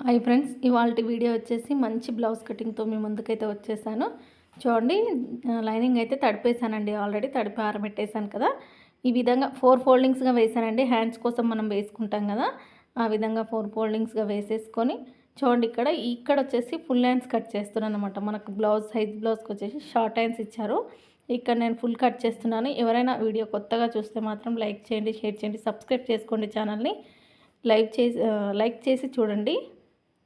Hi friends ఇవాళ video వచ్చేసి మంచి బ్లౌజ్ కటింగ్తో మీ ముందుకైతే వచ్చేసాను. చూడండి లైనింగ్ అయితే తడిపేశానండి ఆల్రెడీ తడిపి ఆరబెట్టేశాను కదా. ఈ విధంగా ఫోర్ ఫోల్డింగ్స్గా వేసానండి హ్యాండ్స్ కోసం మనం వేసుకుంటాం కదా. ఆ విధంగా ఫోర్ ఫోల్డింగ్స్గా వేసేసుకొని చూడండి ఇక్కడ ఇక్కడ వచ్చేసి ఫుల్ హ్యాండ్స్ కట్ చేస్తున్నాను అనమాట మనకు బ్లౌజ్ సైజ్ బ్లౌజ్కి వచ్చేసి షార్ట్ హ్యాండ్స్ ఇచ్చారు. ఇక్కడ నేను ఫుల్ కట్ చేస్తున్నాను. ఎవరైనా వీడియో కొత్తగా చూస్తే మాత్రం లైక్ చేయండి షేర్ చేయండి సబ్స్క్రైబ్ చేసుకోండి ఛానల్ని. లైక్ చేసి లైక్ చేసి చూడండి.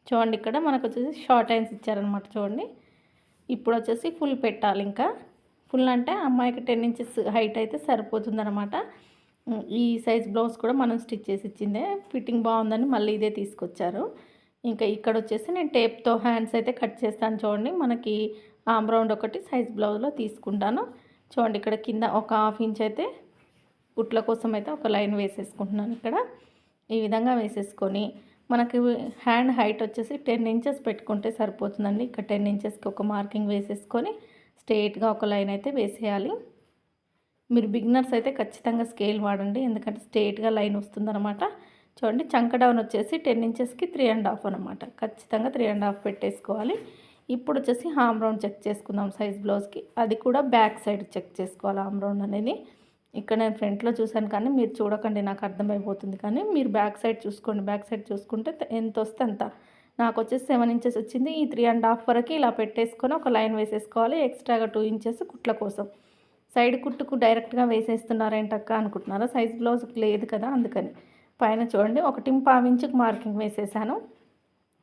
చూడండి ఇక్కడ మనకు వచ్చేసి షార్ట్ హ్యాండ్స్ ఇచ్చారనమాట చూడండి. ఇప్పుడు వచ్చేసి ఫుల్ పెట్టాలి ఇంకా. ఫుల్ అంటే అమ్మాయికి టెన్ ఇంచెస్ హైట్ అయితే సరిపోతుందనమాట ఈ సైజ్ బ్లౌజ్ కూడా మనం స్టిచ్ చేసి ఇచ్చిందే. ఫిట్టింగ్ బాగుందని మళ్ళీ ఇదే తీసుకొచ్చారు. ఇంకా ఇక్కడ వచ్చేసి నేను టేప్తో హ్యాండ్స్ అయితే కట్ చేస్తాను చూడండి. మనకి ఆమ్ రౌండ్ ఒకటి సైజ్ బ్లౌజ్లో తీసుకుంటాను. చూడండి ఇక్కడ కింద ఒక హాఫ్ ఇంచ్ అయితే కుట్ల కోసం అయితే ఒక లైన్ వేసేసుకుంటున్నాను ఇక్కడ. ఈ విధంగా వేసేసుకొని మనకి హ్యాండ్ హైట్ వచ్చేసి టెన్ ఇంచెస్ పెట్టుకుంటే సరిపోతుందండి. ఇక్కడ టెన్ ఇంచెస్కి ఒక మార్కింగ్ వేసేసుకొని స్ట్రేట్గా ఒక లైన్ అయితే వేసేయాలి. మీరు బిగినర్స్ అయితే ఖచ్చితంగా స్కేల్ వాడండి. ఎందుకంటే స్ట్రేట్గా లైన్ వస్తుందన్నమాట. చూడండి చంక డౌన్ వచ్చేసి టెన్ ఇంచెస్కి త్రీ అండ్ హాఫ్ అనమాట ఖచ్చితంగా త్రీ అండ్ హాఫ్ పెట్టేసుకోవాలి. ఇప్పుడు వచ్చేసి హామ్ రౌండ్ చెక్ చేసుకుందాం సైజ్ బ్లౌజ్కి. అది కూడా బ్యాక్ సైడ్ చెక్ చేసుకోవాలి హామ్ రౌండ్ అనేది. ఇక్కడ నేను ఫ్రంట్లో చూశాను కానీ మీరు చూడకండి నాకు అర్థమైపోతుంది. కానీ మీరు బ్యాక్ సైడ్ చూసుకోండి బ్యాక్ సైడ్ చూసుకుంటే ఎంత వస్తే అంత. నాకు వచ్చేసి సెవెన్ ఇంచెస్ వచ్చింది. ఈ త్రీ అండ్ హాఫ్ వరకు ఇలా పెట్టేసుకొని ఒక లైన్ వేసేసుకోవాలి ఎక్స్ట్రాగా టూ ఇంచెస్ కుట్ల కోసం. సైడ్ కుట్టుకు డైరెక్ట్గా వేసేస్తున్నారేంటక్క అనుకుంటున్నారా? సైజ్ బ్లౌజ్ లేదు కదా అందుకని. పైన చూడండి ఒకటి పావించుకు మార్కింగ్ వేసేసాను.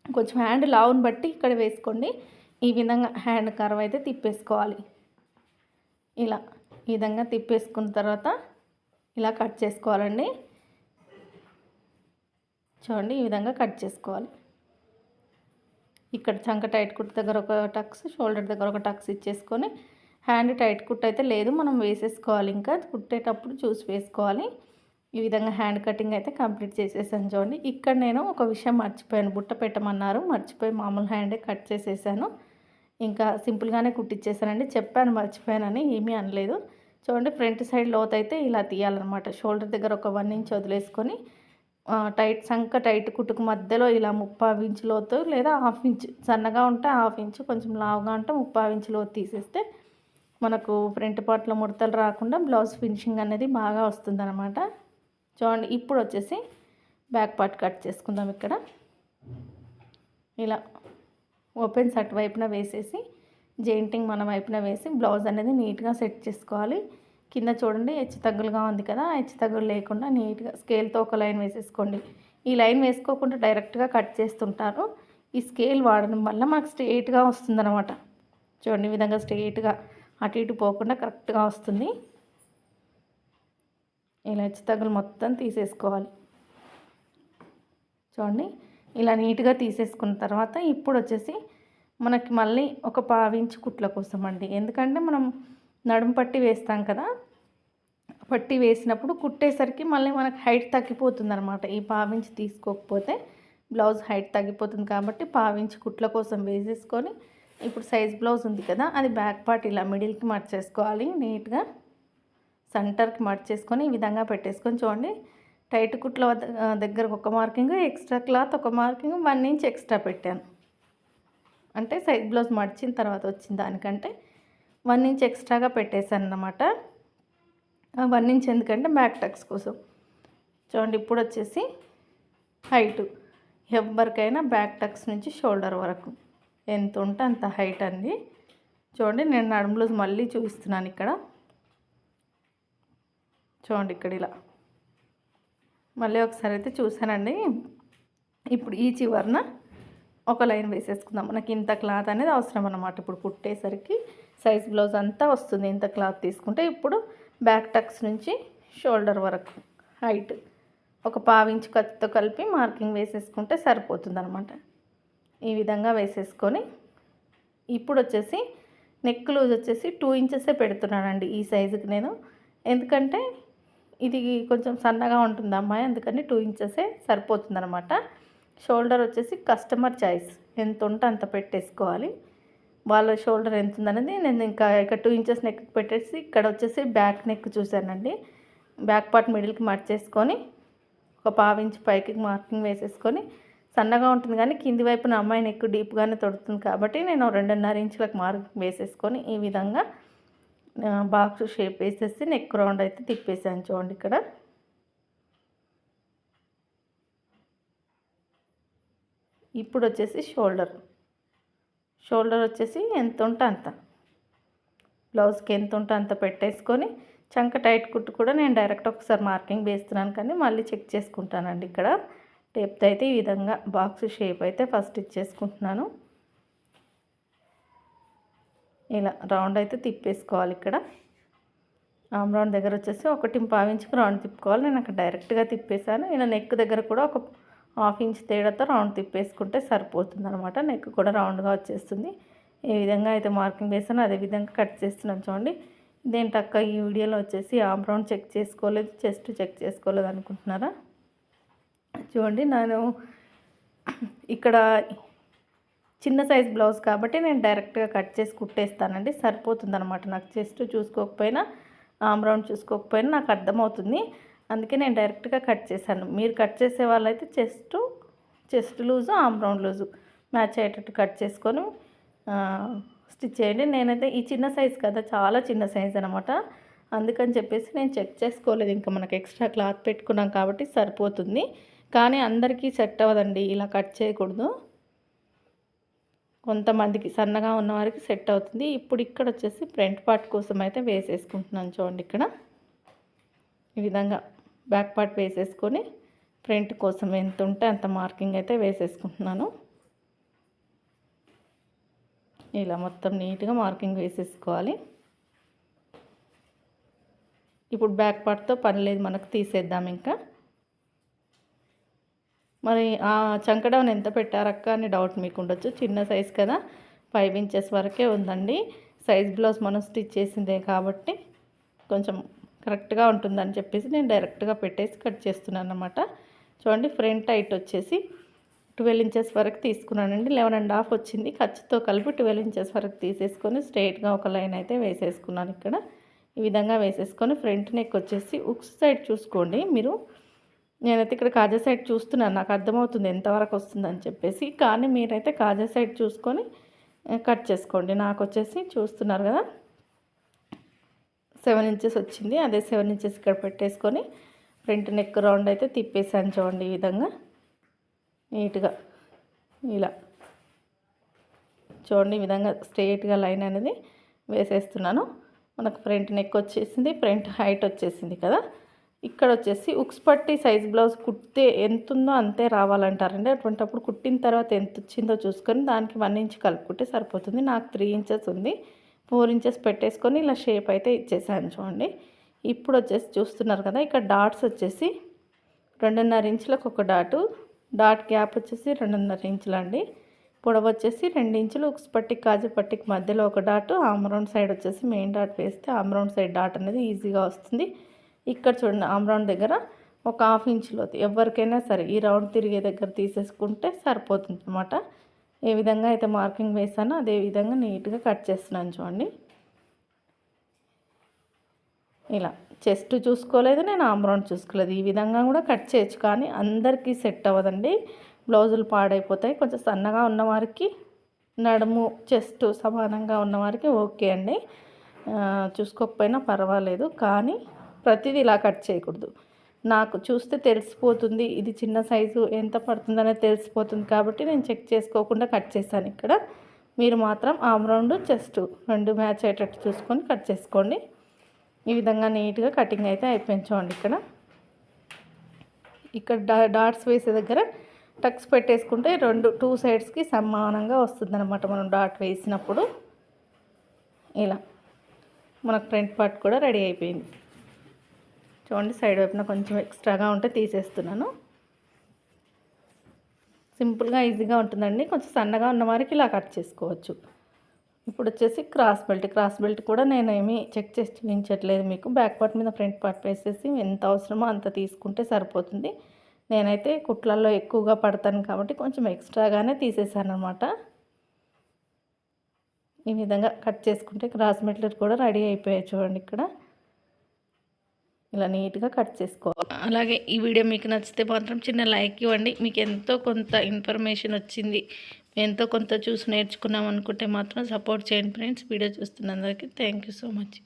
కొంచెం హ్యాండ్ లావును బట్టి ఇక్కడ వేసుకోండి. ఈ విధంగా హ్యాండ్ కర్వ్ అయితే తిప్పేసుకోవాలి. ఇలా. ఈ విధంగా తిప్పేసుకున్న తర్వాత ఇలా కట్ చేసుకోవాలండి. చూడండి ఈ విధంగా కట్ చేసుకోవాలి. ఇక్కడ చంక టైట్ కుట్ దగ్గర ఒక టక్స్ షోల్డర్ దగ్గర ఒక టక్స్ ఇచ్చేసుకొని హ్యాండ్ టైట్ కుట్ అయితే లేదు మనం వేసేసుకోవాలి ఇంకా. కుట్టేటప్పుడు చూసి వేసుకోవాలి. ఈ విధంగా హ్యాండ్ కటింగ్ అయితే కంప్లీట్ చేసేసాను చూడండి. ఇక్కడ నేను ఒక విషయం మర్చిపోయాను బుట్ట పెట్టమన్నారు. మర్చిపోయి మామూలు హ్యాండే కట్ చేసేసాను. ఇంకా సింపుల్గానే కుట్టించేసానండి చెప్పాను మర్చిపోయానని ఏమీ అనలేదు. చూడండి ఫ్రంట్ సైడ్ లోత్ అయితే ఇలా తీయాలన్నమాట. షోల్డర్ దగ్గర ఒక వన్ ఇంచ్ వదిలేసుకొని టైట్ సంక టైట్ కుట్టుకు మధ్యలో ఇలా ముప్పై ఇంచ్ లోతు లేదా హాఫ్ ఇంచ్ సన్నగా ఉంటే హాఫ్ ఇంచ్ కొంచెం లావుగా ఉంటే ముప్పై ఇంచ్ లోతు తీసేస్తే మనకు ఫ్రంట్ పార్ట్లో ముడతలు రాకుండా బ్లౌజ్ ఫినిషింగ్ అనేది బాగా వస్తుందన్నమాట. చూడండి ఇప్పుడు వచ్చేసి బ్యాక్ పార్ట్ కట్ చేసుకుందాం ఇక్కడ. ఇలా. ఓపెన్స్ అటువైపున వేసేసి జెయింటింగ్ మన వైపున వేసి బ్లౌజ్ అనేది నీట్గా సెట్ చేసుకోవాలి. కింద చూడండి హెచ్చు తగ్గులుగా ఉంది కదా హెచ్చు తగ్గులు లేకుండా నీట్గా స్కేల్తో ఒక లైన్ వేసేసుకోండి. ఈ లైన్ వేసుకోకుండా డైరెక్ట్గా కట్ చేస్తుంటారు. ఈ స్కేల్ వాడడం వల్ల మనకు స్ట్రేట్గా వస్తుందన్నమాట. చూడండి ఈ విధంగా స్ట్రేట్గా అటు ఇటు పోకుండా కరెక్ట్గా వస్తుంది. ఇలా హెచ్చు తగ్గులు మొత్తం తీసేసుకోవాలి. చూడండి ఇలా నీట్గా తీసేసుకున్న తర్వాత ఇప్పుడు వచ్చేసి మనకి మళ్ళీ ఒక పావించి కుట్ల కోసం అండి ఎందుకంటే మనం నడుము పట్టి వేస్తాం కదా పట్టి వేసినప్పుడు కుట్టేసరికి మళ్ళీ మనకు హైట్ తగ్గిపోతుంది అనమాట ఈ పావించి తీసుకోకపోతే బ్లౌజ్ హైట్ తగ్గిపోతుంది కాబట్టి పావించి కుట్ల కోసం వేసేసుకొని ఇప్పుడు సైజ్ బ్లౌజ్ ఉంది కదా అది బ్యాక్ పార్ట్ ఇలా మిడిల్కి మర్చేసుకోవాలి నీట్గా సెంటర్కి మర్చేసుకొని ఈ విధంగా పెట్టేసుకొని చూడండి. టైట్ కుట్ల దగ్గర ఒక మార్కింగ్ ఎక్స్ట్రా క్లాత్ ఒక మార్కింగ్ వన్ ఇంచ్ ఎక్స్ట్రా పెట్టాను. అంటే సైడ్ బ్లౌజ్ మడిచిన తర్వాత వచ్చిన దానికంటే వన్ ఇంచ్ ఎక్స్ట్రాగా పెట్టేశాను అనమాట వన్ ఇంచ్ ఎందుకంటే బ్యాక్ టక్స్ కోసం. చూడండి ఇప్పుడు వచ్చేసి హైటు. ఎవరికైనా బ్యాక్ టక్స్ నుంచి షోల్డర్ వరకు. ఎంత ఉంటే అంత హైట్ అండి. చూడండి నేను నడుము మళ్ళీ చూపిస్తున్నాను ఇక్కడ. చూడండి ఇక్కడ ఇలా. మళ్ళీ ఒకసారి అయితే చూసానండి ఇప్పుడు ఈ చివరన ఒక లైన్ వేసేసుకుందాం. మనకి ఇంత క్లాత్ అనేది అవసరం అనమాట ఇప్పుడు కుట్టేసరికి సైజ్ బ్లౌజ్ అంతా వస్తుంది. ఇంత క్లాత్ తీసుకుంటే ఇప్పుడు బ్యాక్ టక్స్ నుంచి షోల్డర్ వరకు హైట్ ఒక పావించి కత్తితో కలిపి మార్కింగ్ వేసేసుకుంటే సరిపోతుంది అనమాట ఈ విధంగా వేసేసుకొని ఇప్పుడు వచ్చేసి నెక్ లూజ్ వచ్చేసి టూ ఇంచెసే పెడుతున్నానండి ఈ సైజుకి నేను. ఎందుకంటే ఇది కొంచెం సన్నగా ఉంటుంది అమ్మాయి? అందుకని టూ ఇంచెసే సరిపోతుంది అనమాట షోల్డర్ వచ్చేసి కస్టమర్ చాయిస్ ఎంత ఉంటే అంత పెట్టేసుకోవాలి. వాళ్ళ షోల్డర్ ఎంత ఉందనేది నేను ఇంకా ఇక్కడ టూ ఇంచెస్ నెక్ పెట్టేసి ఇక్కడ వచ్చేసి బ్యాక్ నెక్ చూశానండి. బ్యాక్ పార్ట్ మిడిల్కి మార్చేసుకొని ఒక పావించి పైకి మార్కింగ్ వేసేసుకొని సన్నగా ఉంటుంది కానీ కింది వైపున అమ్మాయిని ఎక్కువ డీప్గానే తొడుతుంది కాబట్టి నేను రెండున్నర ఇంచులకు మార్కింగ్ వేసేసుకొని ఈ విధంగా బాక్స్ షేప్ వేసేసి నెక్ రౌండ్ అయితే తిప్పేసాను చూడండి ఇక్కడ. ఇప్పుడు వచ్చేసి షోల్డర్ షోల్డర్ వచ్చేసి ఎంత ఉంటే అంత. బ్లౌజ్కి ఎంత ఉంటే అంత పెట్టేసుకొని చంక టైట్ కుట్టు కూడా నేను డైరెక్ట్ ఒకసారి మార్కింగ్ వేస్తున్నాను కానీ మళ్ళీ చెక్ చేసుకుంటానండి ఇక్కడ. టేప్తో అయితే ఈ విధంగా బాక్స్ షేప్ అయితే ఫస్ట్ ఇచ్చేసుకుంటున్నాను. ఇలా రౌండ్ అయితే తిప్పేసుకోవాలి ఇక్కడ. ఆమ్ రౌండ్ దగ్గర వచ్చేసి ఒకటి పావించుకు రౌండ్ తిప్పుకోవాలి. నేను అక్కడ డైరెక్ట్గా తిప్పేశాను ఇలా నెక్ దగ్గర కూడా ఒక హాఫ్ ఇంచ్ తేడాతో రౌండ్ తిప్పేసుకుంటే సరిపోతుంది అనమాట నెక్ కూడా రౌండ్గా వచ్చేస్తుంది. ఏ విధంగా అయితే మార్కింగ్ వేసానో అదే విధంగా కట్ చేస్తున్నాను చూడండి. ఇదేంటక్క ఈ వీడియోలో వచ్చేసి ఆమ్ రౌండ్ చెక్ చేసుకోలేదు చెస్ట్ చెక్ చేసుకోలేదు అనుకుంటున్నారా? చూడండి నేను ఇక్కడ చిన్న సైజ్ బ్లౌజ్ కాబట్టి నేను డైరెక్ట్గా కట్ చేసి కుట్టేస్తానండి. సరిపోతుంది అనమాట నాకు చెస్ట్ చూసుకోకపోయినా ఆమ్రౌండ్ చూసుకోకపోయినా నాకు అర్థమవుతుంది. అందుకే నేను డైరెక్ట్గా కట్ చేశాను. మీరు కట్ చేసే వాళ్ళైతే chest chest loose arm round loose match అయ్యేటట్టు కట్ చేసుకొని స్టిచ్ చేయండి. నేనైతే ఈ చిన్న సైజ్ కదా చాలా చిన్న సైజ్ అనమాట అందుకని చెప్పేసి నేను చెక్ చేసుకోలేదు. ఇంకా మనకు ఎక్స్ట్రా క్లాత్ పెట్టుకున్నాం కాబట్టి సరిపోతుంది. కానీ అందరికీ సెట్ అవ్వదండి. ఇలా కట్ చేయకూడదు. కొంతమందికి సన్నగా ఉన్న వారికి సెట్ అవుతుంది. ఇప్పుడు ఇక్కడ వచ్చేసి ఫ్రంట్ పార్ట్ కోసం అయితే వేసేసుకుంటున్నాను చూడండి ఇక్కడ. ఈ విధంగా బ్యాక్ పార్ట్ వేసేసుకొని ఫ్రంట్ కోసం ఎంత ఉంటే అంత మార్కింగ్ అయితే వేసేసుకుంటున్నాను. ఇలా మొత్తం నీట్గా మార్కింగ్ వేసేసుకోవాలి. ఇప్పుడు బ్యాక్ పార్ట్తో పని లేదు మనకు తీసేద్దాం ఇంకా. మరి ఆ చంకడౌన్ ఎంత పెట్టారక్క అని డౌట్ మీకు ఉండొచ్చు చిన్న సైజ్ కదా. ఫైవ్ ఇంచెస్ వరకే ఉందండి. సైజ్ బ్లౌజ్ మనం స్టిచ్ చేసిందే కాబట్టి కొంచెం కరెక్ట్గా ఉంటుందని చెప్పేసి నేను డైరెక్ట్గా పెట్టేసి కట్ చేస్తున్నాను అనమాట చూడండి ఫ్రంట్ హైట్ వచ్చేసి ట్వెల్వ్ ఇంచెస్ వరకు తీసుకున్నానండి. లెవెన్ అండ్ హాఫ్ వచ్చింది. ఖర్చుతో కలిపి ట్వెల్వ్ ఇంచెస్ వరకు తీసేసుకొని స్ట్రైట్గా ఒక లైన్ అయితే వేసేసుకున్నాను ఇక్కడ. ఈ విధంగా వేసేసుకొని ఫ్రంట్ నెక్ వచ్చేసి ఉక్స్ సైడ్ చూసుకోండి మీరు. నేనైతే ఇక్కడ కాజా సైడ్ చూస్తున్నాను. నాకు అర్థమవుతుంది ఎంతవరకు వస్తుందని చెప్పేసి. కానీ మీరైతే కాజా సైడ్ చూసుకొని కట్ చేసుకోండి. నాకు వచ్చేసి చూస్తున్నారు కదా. సెవెన్ ఇంచెస్ వచ్చింది. అదే సెవెన్ ఇంచెస్ ఇక్కడ పెట్టేసుకొని ఫ్రంట్ నెక్ రౌండ్ అయితే తిప్పేసాను చూడండి ఈ విధంగా. నీట్గా. ఇలా. చూడండి ఈ విధంగా స్ట్రెయిట్గా లైన్ అనేది వేసేస్తున్నాను. మనకు ఫ్రంట్ నెక్ వచ్చేసింది. ఫ్రంట్ హైట్ వచ్చేసింది కదా. ఇక్కడ వచ్చేసి ఉక్స్ పట్టి సైజ్ బ్లౌజ్ కుట్టితే ఎంత ఉందో అంతే రావాలంటారండి. అటువంటిప్పుడు కుట్టిన తర్వాత ఎంత వచ్చిందో చూసుకొని దానికి వన్ ఇంచ్ కలుపుకుంటే సరిపోతుంది. నాకు త్రీ ఇంచెస్ ఉంది. ఫోర్ ఇంచెస్ పెట్టేసుకొని ఇలా షేప్ అయితే ఇచ్చేసాను చూడండి. ఇప్పుడు వచ్చేసి చూస్తున్నారు కదా ఇక్కడ డాట్స్ వచ్చేసి రెండున్నర ఇంచులకు ఒక డాటు డాట్ గ్యాప్ వచ్చేసి రెండున్నర ఇంచులు అండి పొడవు వచ్చేసి రెండు ఇంచులు ఉక్స్ పట్టి కాజు పట్టికి మధ్యలో ఒక డాటు ఆమ్రౌండ్ సైడ్ వచ్చేసి మెయిన్ డాట్ వేస్తే ఆమ్రౌండ్ సైడ్ డాట్ అనేది ఈజీగా వస్తుంది. ఇక్కడ చూడండి ఆమ్రౌండ్ దగ్గర ఒక హాఫ్ ఇంచులో ఎవరికైనా సరే ఈ రౌండ్ తిరిగే దగ్గర తీసేసుకుంటే సరిపోతుంది అనమాట ఏ విధంగా అయితే మార్కింగ్ వేసానో అదే విధంగా నీట్గా కట్ చేస్తున్నాను చూడండి. ఇలా చెస్ట్ చూసుకోలేదు నేను ఆమ్రౌండ్ చూసుకోలేదు. ఈ విధంగా కూడా కట్ చేయొచ్చు కానీ అందరికీ సెట్ అవ్వదండి. బ్లౌజులు పాడైపోతాయి కొంచెం సన్నగా ఉన్నవారికి నడుము చెస్ట్ సమానంగా ఉన్నవారికి ఓకే అండి. చూసుకోకపోయినా పర్వాలేదు కానీ ప్రతిదీ ఇలా కట్ చేయకూడదు. నాకు చూస్తే తెలిసిపోతుంది ఇది చిన్న సైజు ఎంత పడుతుందనే తెలిసిపోతుంది కాబట్టి నేను చెక్ చేసుకోకుండా కట్ చేశాను ఇక్కడ. మీరు మాత్రం ఆమ్ రౌండ్ చెస్ట్ రెండు మ్యాచ్ అయ్యేటట్టు చూసుకొని కట్ చేసుకోండి. ఈ విధంగా నీట్గా కటింగ్ అయితే అయిపోయించండి ఇక్కడ. ఇక్కడ డా డాట్స్ వేసే దగ్గర టక్స్ పెట్టేసుకుంటే రెండు టూ సైడ్స్కి సమానంగా వస్తుంది అనమాట మనం డాట్ వేసినప్పుడు. ఇలా మనకు ఫ్రంట్ పార్ట్ కూడా రెడీ అయిపోయింది. చూడండి సైడ్ వైపున కొంచెం ఎక్స్ట్రాగా ఉంటే తీసేస్తున్నాను. సింపుల్గా ఈజీగా ఉంటుందండి. కొంచెం సన్నగా ఉన్న వారికి ఇలా కట్ చేసుకోవచ్చు. ఇప్పుడు వచ్చేసి క్రాస్ బెల్ట్. క్రాస్ బెల్ట్ కూడా నేను ఏమీ చెక్ చేసి చూపించట్లేదు మీకు. బ్యాక్ పార్ట్ మీద ఫ్రంట్ పార్ట్ వేసేసి ఎంత అవసరమో అంత తీసుకుంటే సరిపోతుంది. నేనైతే కుట్లల్లో ఎక్కువగా పడతాను కాబట్టి కొంచెం ఎక్స్ట్రాగానే తీసేసాను అనమాట ఈ విధంగా కట్ చేసుకుంటే క్రాస్ బెల్ట్ కూడా రెడీ అయిపోయాయి చూడండి ఇక్కడ. ఇలా నీట్గా కట్ చేసుకోవాలి అలాగే ఈ వీడియో మీకు నచ్చితే మాత్రం చిన్న లైక్ ఇవ్వండి. మీకు ఎంతో కొంత ఇన్ఫర్మేషన్ వచ్చింది. ఎంతో కొంత చూసి నేర్చుకున్నాం అనుకుంటే మాత్రం సపోర్ట్ చేయండి ఫ్రెండ్స్. వీడియో చూస్తున్నందరికీ థ్యాంక్ యూ సో మచ్.